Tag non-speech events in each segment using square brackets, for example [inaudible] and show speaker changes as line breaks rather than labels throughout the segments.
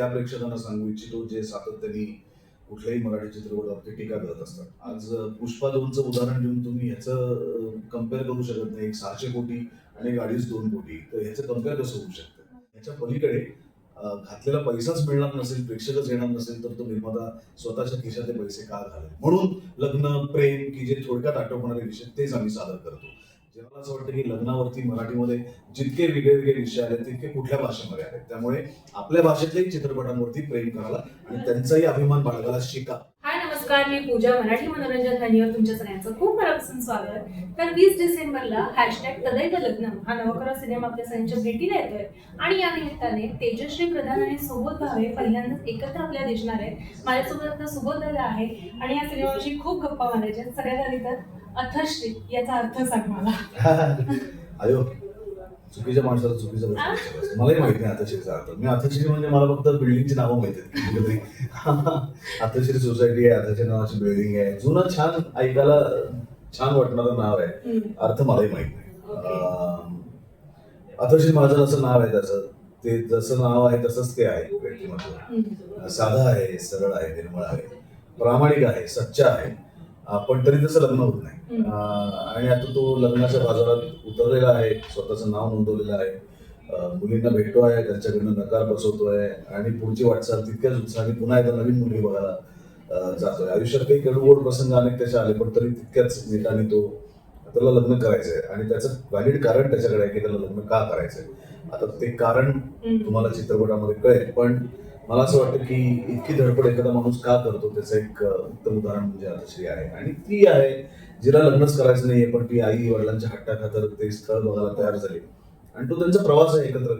त्या प्रेक्षकांना सांगू इच्छितो जे सातत्याने कुठल्याही मराठी चित्रपटावरती टीका करत असतात. आज पुष्पा दोनचं उदाहरण देऊन तुम्ही ह्याचं कंपेअर करू शकत नाही. एक सहाशे कोटी आणि एक अडीच दोन कोटी. तर ह्याचं कंपेअर कसं होऊ शकतं? ह्याच्या पलीकडे घातलेला पैसाच मिळणार नसेल प्रेक्षकच येणार नसेल तर तो निर्माता स्वतःच्या खिशातले पैसे का घालेल म्हणून लग्न प्रेम की जे थोडक्यात आठवणारे विषय तेच आम्ही सादर करतो. जे असं वाटतं की लग्नावरती मराठीमध्ये जितके वेगळे वेगळे विषय आले तितके कुठल्या भाषेमध्ये आले? त्यामुळे आपल्या भाषेतल्याही चित्रपटांवरती प्रेम करायला आणि त्यांचाही अभिमान बाळगायला शिका.
हाय नमस्कार. मी पूजा मराठी मनोरंजन वाहिनीवर तुमच्या सगळ्यांचं खूप मनापासून स्वागत तर वीस डिसेंबरला हॅशटॅग तदैव लग्न हा नवकरा सिनेमा आपल्या सगळ्यांच्या भेटीला येतोय. आणि या निमित्ताने तेजश्री प्रधान आणि सुबोध भावे पहिल्यांदाच एकत्र आपल्या दिसणार आहेत. माझ्यासोबत आता सुबोध दादा आहे आणि या सिनेमाविषयी खूप गप्पा मारायच्या सगळ्यात आधी तर अथश्री याचा अर्थ सांग मला. [laughs]
अयो चुकीच्या माणसाला चुकीचं. मलाही माहिती नाही अथश्रीचा अर्थ. मी अथश्री म्हणजे मला फक्त बिल्डिंगची नावं माहिती आहेत. अथश्री [laughs] सोसायटी आहे अथश्री नावाची बिल्डिंग आहे. जुनं छान ऐकायला छान वाटणारं नाव आहे. अर्थ मलाही माहीत नाही. अं, अथर्षी महाजन असं नाव आहे त्याचं. ते जसं नाव आहे तसंच ते आहे व्यक्तिमत्व. साधा आहे सरळ आहे निर्मळ आहे. प्रामाणिक आहे सच्चा आहे. पण तरी तसं लग्न होत नाही. आणि आता तो लग्नाच्या बाजारात उतरलेला आहे स्वतःचं नाव नोंदवलेलं आहे. मुलींना भेटतोय त्यांच्याकडनं नकार बसवतोय आणि पुढची वाटचाल तितक्याच उत्साहाने पुन्हा एकदा नवीन मुलगी बघायला जातोय. आयुष्यात काही कडूगोड प्रसंग अनेक त्याचे आले पण तरी तितक्याच नीटाने तो त्याला लग्न करायचंय. आणि त्याचं व्हॅलिड कारण त्याच्याकडे आहे की त्याला लग्न का करायचंय? आता ते कारण. तुम्हाला चित्रपटामध्ये कळेल पण मला असं वाटतं की इतकी धडपड एखादा माणूस का करतो त्याचं एक उत्तम उदाहरण म्हणजे आतश्री आहे. आणि ती आहे जिला लग्नच करायचं नाहीये पण ती आई वडिलांच्या हट्टाखातर ते स्थळ बघायला तयार झाली. आणि तो त्यांचा प्रवास आहे एकत्र.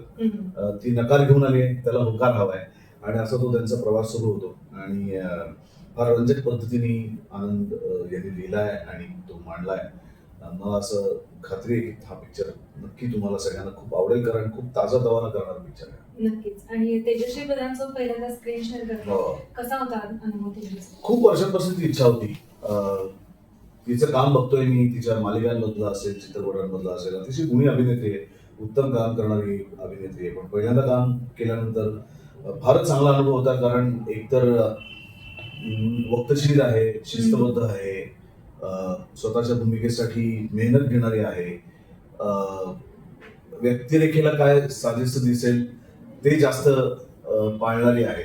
ती नकार घेऊन आली आहे त्याला होकार हवाय. आणि असा तो त्यांचा प्रवास सुरू होतो. आणि फार रंजक पद्धतीने आनंद यांनी लिहिलाय आणि तो मांडलाय. मला असं खात्री आहे की हा पिक्चर नक्की तुम्हाला सगळ्यांना खूप आवडेल कारण खूप ताजा तवाना करणारा पिक्चर आहे.
नक्कीच. आणि तेजश्री प्रधानचं पहिल्यांदा स्क्रीन शेअर करतो
हो.
कसा होता अनुभव तेजश्री
खूप वर्षांपासून ती इच्छा होती. अं, तिचं काम बघतोय मी तिच्या मालिकांमधलं असेल चित्रपटांमधलं असेल अतिशय गुणी अभिनेत्री आहे. उत्तम काम करणारी अभिनेत्री आहे. पण पहिल्यांदा काम केल्यानंतर अं, फारच चांगला अनुभव होता कारण एकतर अं, वक्तशीर आहे शिस्तबद्ध आहे अं, स्वतःच्या भूमिकेसाठी मेहनत घेणारी आहे. अं, व्यक्तिरेखेला काय साजेसं दिसेल ते जास्त पाळणारी आहे.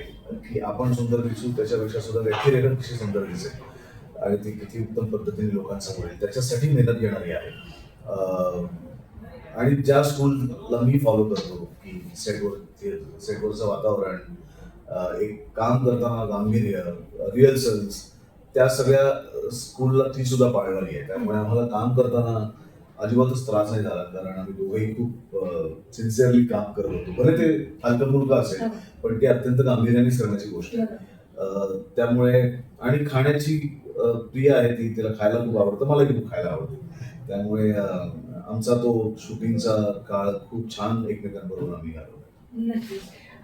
की आपण सुंदर दिसू त्याच्यापेक्षा सुद्धा व्यक्तिरेखन कशी सुंदर दिसेल. आणि ती किती उत्तम पद्धतीने लोकांसमोर येईल त्याच्यासाठी मेहनत घेणारी आहे. आणि ज्या स्कूलला मी फॉलो करतो की सेटवर सेटवरचं वातावरण एक काम करताना गांभीर्य रिहर्सल्स त्या सगळ्या स्कूलला ती सुद्धा पाळणारी आहे. त्यामुळे आम्हाला काम करताना अजिबातच त्रास नाही झाला कारण आम्ही दोघंही खूप सिन्सिअरली काम करत होतो. भले ते हलकं असेल पण ते अत्यंत गांभीर्यानेच करण्याची गोष्ट आहे. त्यामुळे आणि खाण्याची प्रिय आहे ती तिला खायला खूप आवडतं मलाही खूप खायला आवडतं. त्यामुळे आमचा तो शूटिंगचा काळ खूप छान एकमेकांबरोबर आम्ही घालवला.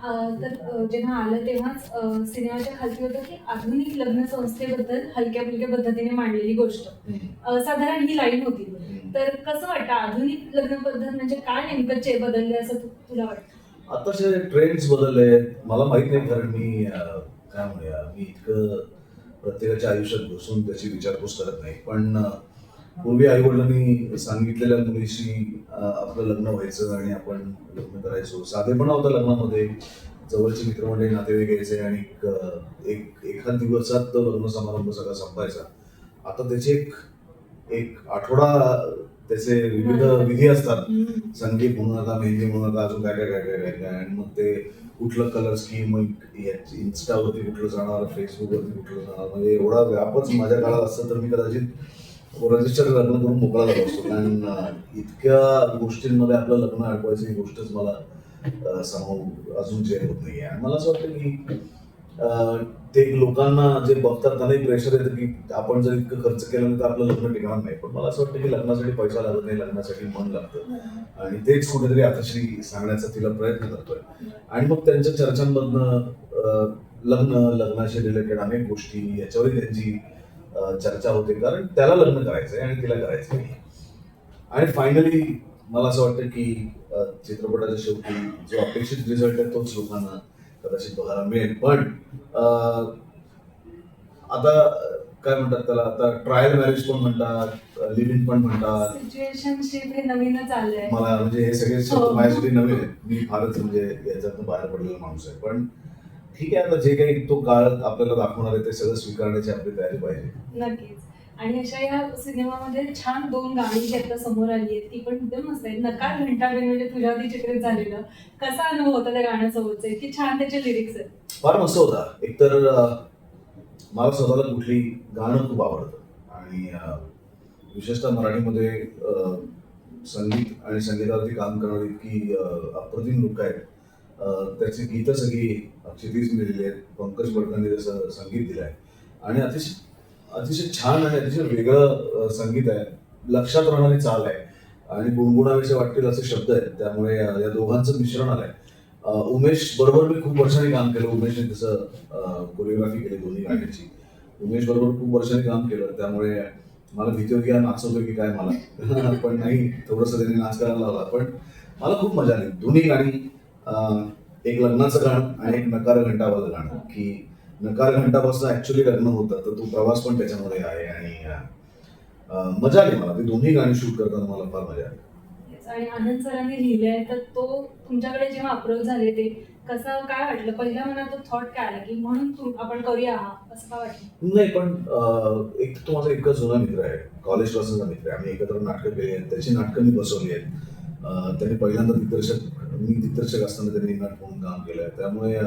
अं, तर जेव्हा आलं तेव्हाच सिनेमाच्या खालती होतं की आधुनिक लग्न संस्थेबद्दल हलक्या फुलक्या पद्धतीने मांडलेली गोष्ट. साधारण ही लाईन होती. तर कसं वाटतं? आधुनिक लग्न पद्धत म्हणजे काय नेमकं चे बदलले असं तु- तुला वाटतं?
आताचे ट्रेंड्स बदलले मला माहीत नाही कारण मी अं, काय म्हणूया मी इतकं प्रत्येकाच्या आयुष्यात घुसून त्याची विचारपूस करत नाही. पण अं, पूर्वी आई वडिलांनी सांगितलेल्या मुलीशी अं, आपलं लग्न व्हायचं आणि आपण लग्न करायचो. साधेपणा होता लग्नामध्ये. जवळची मित्रमंडळी नातेवाईक यायचे आणि एक, अं, एक एखाद दिवसात तो लग्न समारंभ सगळा संपायचा. आता त्याचे एक एक आठवडा त्याचे विविध विधी असतात. संगीत म्हणू नका मेहंदी म्हणू नका अजून काय काय काय काय काय काय. आणि मग ते कुठलं कलर स्कीम इन्स्टावरती कुठलं जाणार फेसबुकवरती कुठलं जाणार. म्हणजे एवढा व्यापच माझ्या काळात असतं तर मी कदाचित रजिस्टर लग्न करून मोकळा झालो असतो. कारण इतक्या गोष्टींमध्ये आपलं लग्न अडकवायचं ही गोष्टच मला समोर अजून जे होत नाही आणि मला असं वाटतं की ते लोकांना जे बघतात त्यांनाही प्रेशर येतं की आपण जर इतकं खर्च केलं तर आपलं लग्न टिकणार नाही. पण मला असं वाटतं की लग्नासाठी पैसा लागत नाही लग्नासाठी मन लागतं. आणि तेच कुठेतरी आताशी सांगण्याचा तिला प्रयत्न करतोय. आणि मग त्यांच्या चर्चांमधनं लग्न लग्नाशी रिलेटेड अनेक गोष्टी याच्यावरही त्यांची चर्चा होते. कारण त्याला लग्न करायचंय आणि तिला करायचं नाही आणि फायनली मला असं वाटतं की चित्रपटाच्या शेवटी जो अपेक्षित रिझल्ट आहे तोच लोकांना कदाचित बघायला मिळेल. पण अं, आता काय म्हणतात त्याला आता ट्रायल मॅरेज पण म्हणतात लिव्ह इन पण म्हणतात.
सिच्युएशनशिप हे नवीनच आलंय.
मला म्हणजे हे सगळे शब्द
हो.
माझ्यासाठी नवीन आहेत. मी फारच म्हणजे याच्यातून बाहेर पडलेला माणूस आहे. पण ठीक आहे आता जे काही तो काळ आपल्याला दाखवणार आहे ते सगळं स्वीकारण्याची आपली तयारी पाहिजे.
नक्कीच. आणि अशा या सिनेमामध्ये छान दोन गाणी जी आता समोर आली आहेत ती पण एकदम मस्त आहेत. नकार घंटाबेन म्हणजे तुझ्यावरती चित्रित झालेलं. कसा अनुभव होता त्या गाण्यासोबतचे? की छान त्याचे लिरिक्स आहेत.
फार मस्त होता. एकतर मला स्वतःला कुठली गाणं खूप आवडतं. आणि विशेषतः मराठीमध्ये संगीत आणि संगीतावरती काम करणारी इतकी अप्रतिम लोक आहेत. त्याची गीतं सगळी अक्षतीच मिळाली आहेत. पंकज भटकांनी त्याचं संगीत दिलं आहे आणि अतिशय अतिशय छान आणि अतिशय वेगळं संगीत आहे. लक्षात राहणारी चाल आहे. आणि गुणगुणाविषयी वाटतील असे शब्द आहेत. त्यामुळे या दोघांचं मिश्रण आलंय. उमेश बरोबर मी खूप वर्षांनी काम केलं. उमेशने तसं कोरिओग्राफी केली दोन्ही गाण्याची. उमेश बरोबर खूप वर्षांनी काम केलं. त्यामुळे मला भीती होती नाचवतो की काय मला? [laughs] पण नाही थोडंसं त्यांनी नाच करायला लावला. पण मला खूप मजा आली. दोन्ही गाणी एक लग्नाचं गाणं आणि एक नकार घंटावालं गाणं. की नकार घंटापासून ऍक्च्युली लग्न होतं तर तो प्रवास पण त्याच्यामध्ये आहे आणि मजा आली मला. ती दोन्ही गाणी शूट करताना मला फार मजा आली.
आणि आनंद सरांनी लिहिलंय तर तो तुमच्याकडे जेव्हा अप्रोच झाले ते कसं काय वाटलं? पहिल्या मनात तो थॉट काय आला की म्हणून आपण करूया असं काय वाटलं?
नाही पण एक तो माझा इतका जुना मित्र आहे. कॉलेज पासूनचा मित्र आहे. आम्ही एकत्र नाटकं केली आहेत. त्याची नाटकं मी बसवली आहेत. त्यांनी पहिल्यांदा दिग्दर्शक मी दिग्दर्शक असताना त्यांनी नट म्हणून काम केलं आहे त्यामुळे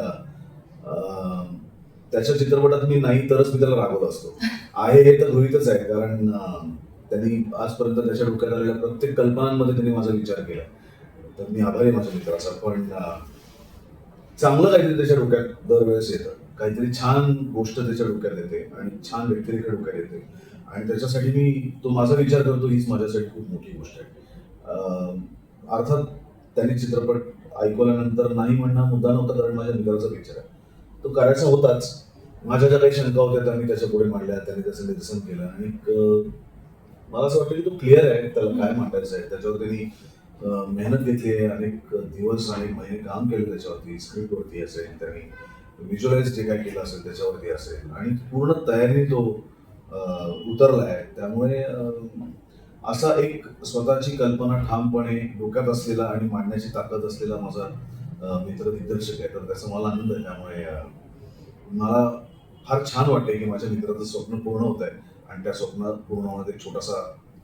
त्याच्या चित्रपटात मी नाही तरच मी त्याला रागवत असतो. आहे हे तर गृहितच आहे कारण त्यांनी आजपर्यंत त्याच्या डोक्यात आलेल्या प्रत्येक कल्पनांमध्ये त्यांनी माझा विचार केला. तर मी आभारी माझ्या मित्राचा पण चांगलं काहीतरी त्याच्या डोक्यात दरवेळेस येतं. काहीतरी छान गोष्ट त्याच्या डोक्यात येते आणि छान व्यक्तिरेखा डोक्यात येते. आणि त्याच्यासाठी मी तो माझा विचार करतो हीच माझ्यासाठी खूप मोठी गोष्ट आहे. अर्थात त्यांनी चित्रपट ऐकवल्यानंतर नाही म्हणणं मुद्दा नव्हता कारण माझ्या मित्राचा पिक्चर आहे. तो करायचा होताच. माझ्या ज्या काही शंका होत्या त्या मी त्याच्या पुढे मांडल्या त्यांनी त्याचं निरसन केलं. आणि मला असं वाटतं की तो क्लिअर आहे त्याला काय मांडायचं आहे. त्याच्यावर त्यांनी मेहनत घेतली आहे अनेक दिवस आणि महिने काम केलं त्याच्यावरती स्क्रिप्टवरती असेल त्यांनी व्हिज्युअलाइज जे काय केलं असेल त्याच्यावरती असेल. आणि पूर्ण तयारीने तो उतरला आहे. त्यामुळे असा एक स्वतःची कल्पना ठामपणे डोक्यात असलेला आणि मांडण्याची ताकद असलेला माझा मित्र दिग्दर्शक आहे. तर त्याचा मला आनंद आहे. त्यामुळे मला फार छान वाटते की माझ्या मित्राचं स्वप्न पूर्ण होत आहे आणि त्या स्वप्नात पूर्ण होण्यात एक छोटासा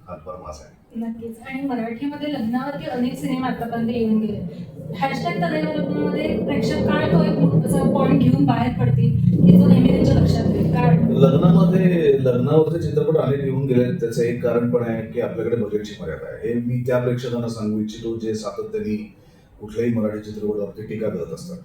हातभार माझा आहे.
नक्कीच. आणि मराठीमध्ये लग्नावरती अनेक सिनेमा आतापर्यंत येऊन गेले. हॅशटॅग तदैव लग्नामध्ये प्रेक्षक काय तो एक पॉईंट घेऊन बाहेर पडतील की तो नेहमी त्यांच्या लक्षात राहील काय?
लग्नामध्ये लग्नावरचे चित्रपट अनेक येऊन गेले. त्याचं एक कारण पण आहे की आपल्याकडे बजेटची मर्यादा आहे. हे मी त्या प्रेक्षकांना सांगू इच्छितो जे सातत्याने कुठल्याही मराठी चित्रपटावरती टीका करत असतात.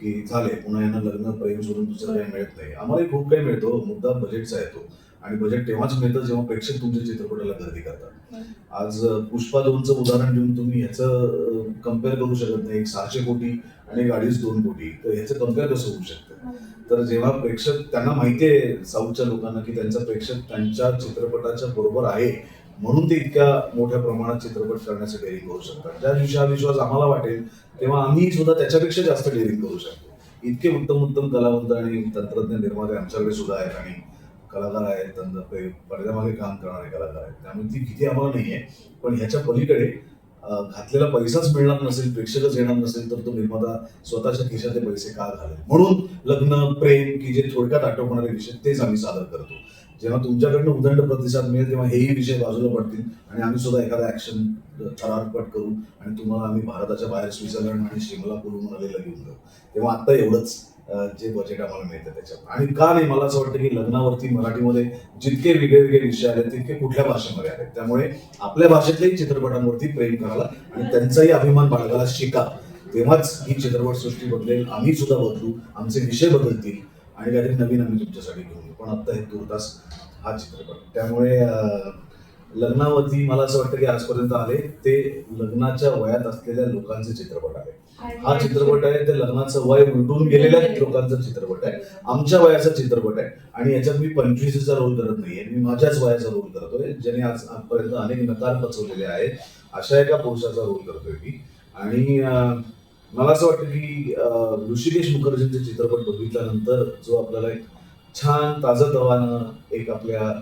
की झाले पुन्हा यांना लग्न प्रेम सोडून दुसरं काही मिळत नाही. आम्हालाही खूप काही मिळतो. मुद्दा बजेटचा येतो आणि बजेट तेव्हाच मिळतं जेव्हा प्रेक्षक तुमच्या चित्रपटाला गर्दी करतात. आज पुष्पा दोनचं उदाहरण देऊन तुम्ही ह्याचं कंपेअर करू शकत नाही. एक सहाशे कोटी आणि एक अडीच दोन कोटी. तर ह्याचं कंपेअर कसं होऊ शकतं? तर जेव्हा प्रेक्षक त्यांना माहिती आहे साऊथच्या लोकांना की त्यांचा प्रेक्षक त्यांच्या चित्रपटाच्या बरोबर आहे. म्हणून ते इतक्या मोठ्या प्रमाणात चित्रपट करण्याचं डेअरिंग करू शकतात. ज्या दिवशी हा विश्वास आम्हाला वाटेल तेव्हा आम्ही सुद्धा त्याच्यापेक्षा जास्त डेअरिंग करू शकतो. इतके उत्तम उत्तम कलावंत आणि तंत्रज्ञ निर्माते आमच्याकडे सुद्धा आहेत आणि कलाकार आहेत तंत्र पडद्यामागे काम करणारे कलाकार आहेत. त्यामुळे ती भीती आम्हाला नाही आहे. पण ह्याच्या पलीकडे घातलेला पैसाच मिळणार नसेल प्रेक्षकच येणार नसेल तर तो निर्माता स्वतःच्या खिशातले पैसे का घालेल म्हणून लग्न प्रेम की जे थोडक्यात आठवणारे विषय तेच आम्ही सादर करतो. जेव्हा तुमच्याकडनं उदंड प्रतिसाद मिळेल तेव्हा हेही विषय बाजूला पडतील आणि आम्ही सुद्धा एखादा ऍक्शन थरारपट करू आणि तुम्हाला आम्ही भारताच्या बाहेर स्वित्झर्लंड आणि शिमला कुलू मनालीला घेऊन जाऊ. तेव्हा आता एवढंच जे बजेट आम्हाला मिळतं त्याच्यात. आणि का नाही मला असं वाटतं की लग्नावरती मराठीमध्ये जितके वेगळे वेगळे विषय आले तितके कुठल्या भाषेमध्ये आले त्यामुळे आपल्या भाषेतल्याही चित्रपटांवरती प्रेम करायला आणि त्यांचाही अभिमान बाळगायला शिका. तेव्हाच ही चित्रपटसृष्टी बदलेल आम्ही सुद्धा बदलू आमचे विषय बदलतील. आणि काहीतरी नवीन आम्ही तुमच्यासाठी घेऊन पण आता हे तुर्तास हा चित्रपट. त्यामुळे लग्नावरती मला असं वाटतं की आजपर्यंत आले ते लग्नाच्या वयात असलेल्या लोकांचे चित्रपट आले हा चित्रपट आहे ते लग्नाचं वय उलटून गेलेल्या लोकांचा चित्रपट आहे. आमच्या वयाचा चित्रपट आहे. आणि याच्यात मी पंचवीसचा रोल करत नाहीये. मी माझ्याच वयाचा रोल करतोय ज्याने आज आजपर्यंत अनेक नकार पचवलेले आहेत. अशा एका पुरुषाचा रोल करतोय मी. आणि मला असं वाटतं की ऋषिकेश मुखर्जींचे चित्रपट बघितल्यानंतर जो आपल्याला एक छान ताजं तवानं एक आपल्या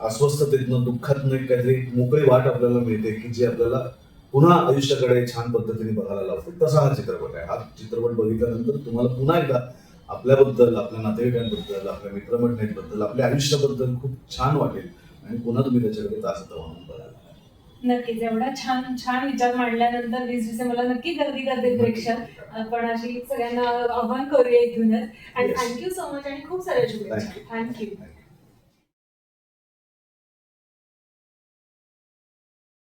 अस्वस्थतेतनं दुःखातनं एक काहीतरी मोकळी वाट आपल्याला मिळते की जी आपल्याला पुन्हा आयुष्याकडे छान पद्धतीने बघायला लावते. तसा हा चित्रपट आहे. हा चित्रपट बघितल्यानंतर तुम्हाला पुन्हा एकदा आपल्याबद्दल आपल्या नातेवाईकांबद्दल आपल्या मित्रमंडळींबद्दल आपल्या आयुष्याबद्दल खूप छान वाटेल आणि पुन्हा तुम्ही त्याच्याकडे ताजं तवानं बघाल
नक्कीच एवढा छान छान विचार मांडल्यानंतर वीस डिसेंबरला नक्की गर्दी करतील प्रेक्षक आपण अशी सगळ्यांना आव्हान करूया इथूनच आणि
Yes.
थँक्यू सो मच आणि खूप साऱ्या शुभेच्छा. थँक्यू.